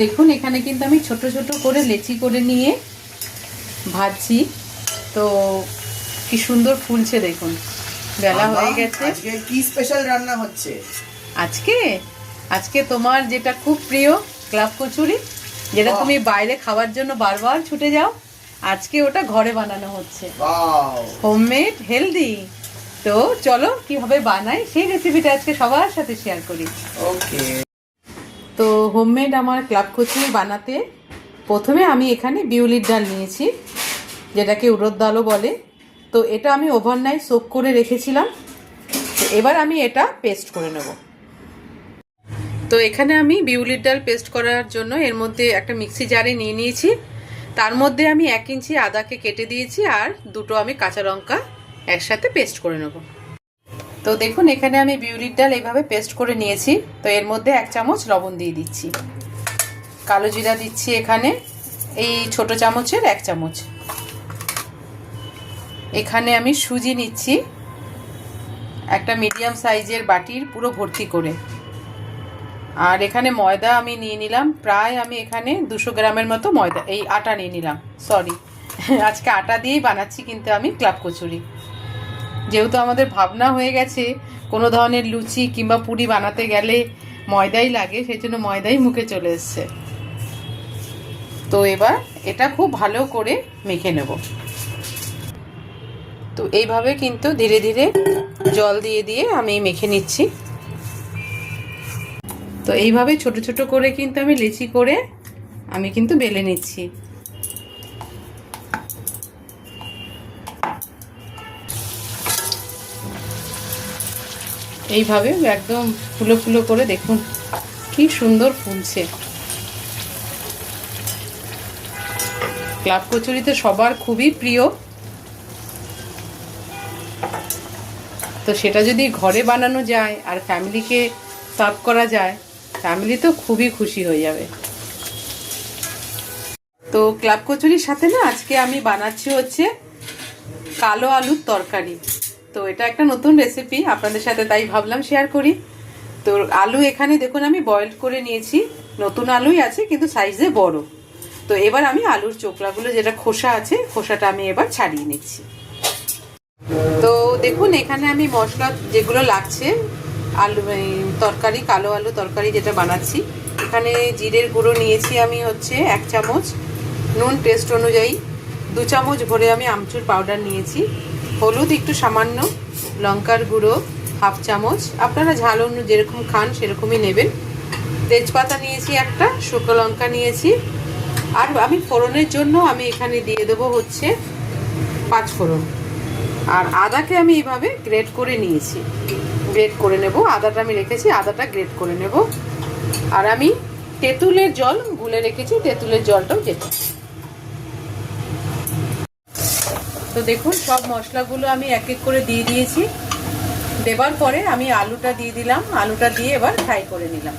দেখুন এখানে কিন্তু আমি ছোট ছোট করে লেচি করে নিয়ে ভাজছি। তো কি সুন্দর ফুলছে দেখুন। বেলা হয়ে গেছে। আজকে কি স্পেশাল রান্না হচ্ছে? আজকে? আজকে তোমার যেটা খুব প্রিয় ক্লাব কচুরি যেটা তুমি বাইরে খাওয়ার জন্য বারবার ছুটে যাও আজকে ওটা ঘরে বানানো হচ্ছে। হোমমেড হেলদি তো চলো কীভাবে বানাই সেই রেসিপিটা আজকে সবার সাথে শেয়ার করি। ওকে তো হোমমেড আমার ক্লাব কচুরি বানাতে প্রথমে আমি এখানে বিউলির ডাল নিয়েছি, যেটাকে উড়দ ডালও বলে। তো এটা আমি ওভারনাইট সোক করে রেখেছিলাম। এবার আমি এটা পেস্ট করে নেব। তো এখানে আমি বিউলির ডাল পেস্ট করার জন্য এর মধ্যে একটা মিক্সি জারে নিয়ে নিয়েছি। তার মধ্যে আমি এক ইঞ্চি আদাকে কেটে দিয়েছি আর দুটো আমি কাঁচা লঙ্কা একসাথে পেস্ট করে নেব। তো দেখুন, এখানে আমি বিউলির ডাল এইভাবে পেস্ট করে নিয়েছি। তো এর মধ্যে এক চামচ লবণ দিয়ে দিচ্ছি। কালো জিরা দিচ্ছি এখানে। এই ছোট চামচের এক চামচ। এখানে আমি সুজি নিচ্ছি। একটা মিডিয়াম সাইজের বাটির পুরো ভর্তি করে। আর এখানে ময়দা আমি নিয়ে নিলাম। প্রায় আমি এখানে দুশো গ্রামের মতো ময়দা, এই আটা নিয়ে নিলাম। সরি আজকে আটা দিয়েই বানাচ্ছি, কিন্তু আমি ক্লাব কচুরি। যেহেতু আমাদের ভাবনা হয়ে গেছে, কোনো ধরনের লুচি কিংবা পুরি বানাতে গেলে ময়দাই লাগে সেই জন্য ময়দাই মুখে চলে এসছে। তো এবার এটা খুব ভালো করে মেখে নেব। তো এইভাবে কিন্তু ধীরে ধীরে জল দিয়ে দিয়ে আমি মেখে নিচ্ছি। তো এইভাবে ছোট ছোট করে কিন্তু আমি লেচি করে আমি কিন্তু বেলে নিচ্ছি। এইভাবে একদম ফুলো ফুলো করে দেখুন, কি সুন্দর ফুলছে। ক্লাব কচুরি তো সবার খুবই প্রিয়। তো সেটা যদি ঘরে বানানো যায় আর ফ্যামিলিকে সার্ভ করা যায়, ফ্যামিলি তো খুবই খুশি হয়ে যাবে। তো ক্লাব কচুরির সাথে না আজকে আমি বানাচ্ছি হচ্ছে কালো আলুর তরকারি। তো এটা একটা নতুন রেসিপি আপনাদের সাথে তাই ভাবলাম শেয়ার করি। তো আলু এখানে দেখুন, আমি বয়েল করে নিয়েছি। নতুন আলুই আছে, কিন্তু সাইজে বড়। তো এবার আমি আলুর চোকলাগুলো যেটা খোসা আছে, খোসাটা আমি এবার ছাড়িয়ে নিচ্ছি। তো দেখুন, এখানে আমি মশলা যেগুলো লাগছে, আলু তরকারি, কালো আলু তরকারি যেটা বানাচ্ছি। এখানে জিরের গুঁড়ো নিয়েছি আমি হচ্ছে এক চামচ। নুন টেস্ট অনুযায়ী দু চামচ ভরে আমি আমচুর পাউডার নিয়েছি। হলুদ একটু সামান্য, লঙ্কার গুঁড়ো, হাফ চামচ। আপনারা ঝাল অন্য যেরকম খান সেরকমই নেবেন। তেজপাতা নিয়েছি একটা, শুকনো লঙ্কা নিয়েছি। আর আমি ফোড়নের জন্য আমি এখানে দিয়ে দেবো হচ্ছে পাঁচ ফোড়ন। আর আদাকে আমি এইভাবে গ্রেট করে নিয়েছি। গ্রেট করে নেব। আদাটা আমি রেখেছি, আদাটা গ্রেট করে নেব। আর আমি তেঁতুলের জল গুলে রেখেছি, তেঁতুলের জলটাও যেতে তো দেখুন, সব মশলাগুলো আমি এক এক করে দিয়ে দিয়েছি। দেবার পরে আমি আলুটা দিয়ে দিলাম। আলুটা দিয়ে এবার ফ্রাই করে নিলাম।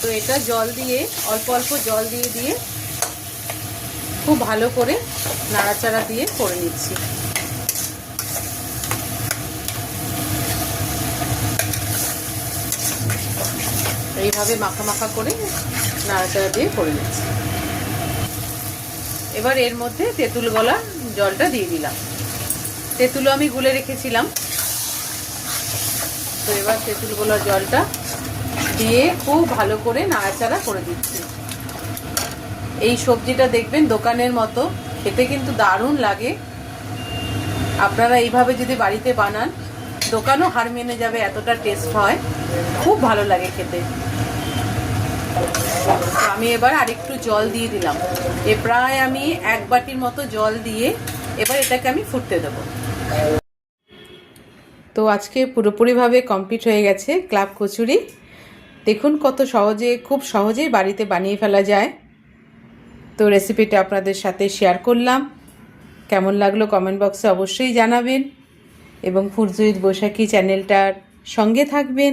তো এটা জল দিয়ে, অল্প অল্প জল দিয়ে দিয়ে খুব ভালো করে নাড়াচাড়া দিয়ে করে নিচ্ছি। এইভাবে মাখা মাখা করে নাড়াচাড়া দিয়ে করে নিচ্ছি। এবার এর মধ্যে তেঁতুল গলা জলটা দিয়ে দিলাম। তেঁতুলও আমি গুলে রেখেছিলাম। তো এবার তেঁতুল গলার জলটা দিয়ে খুব ভালো করে নাড়াচাড়া করে দিচ্ছি। এই সবজিটা দেখবেন দোকানের মতো, খেতে কিন্তু দারুণ লাগে। আপনারা এইভাবে যদি বাড়িতে বানান, দোকানও হার মেনে যাবে, এতটা টেস্ট হয়। খুব ভালো লাগে খেতে। আমি এবার আরেকটু জল দিয়ে দিলাম। এ প্রায় আমি এক বাটির মতো জল দিয়ে এবার এটাকে আমি ফুটতে দেবো। তো আজকে পুরোপুরিভাবে কমপ্লিট হয়ে গেছে ক্লাব কচুরি। দেখুন কত সহজে, খুব সহজেই বাড়িতে বানিয়ে ফেলা যায়। তো রেসিপিটা আপনাদের সাথে শেয়ার করলাম। কেমন লাগল কমেন্ট বক্সে অবশ্যই জানাবেন। এবং ফুরজুইদ বৈশাখী চ্যানেলটার সঙ্গে থাকবেন।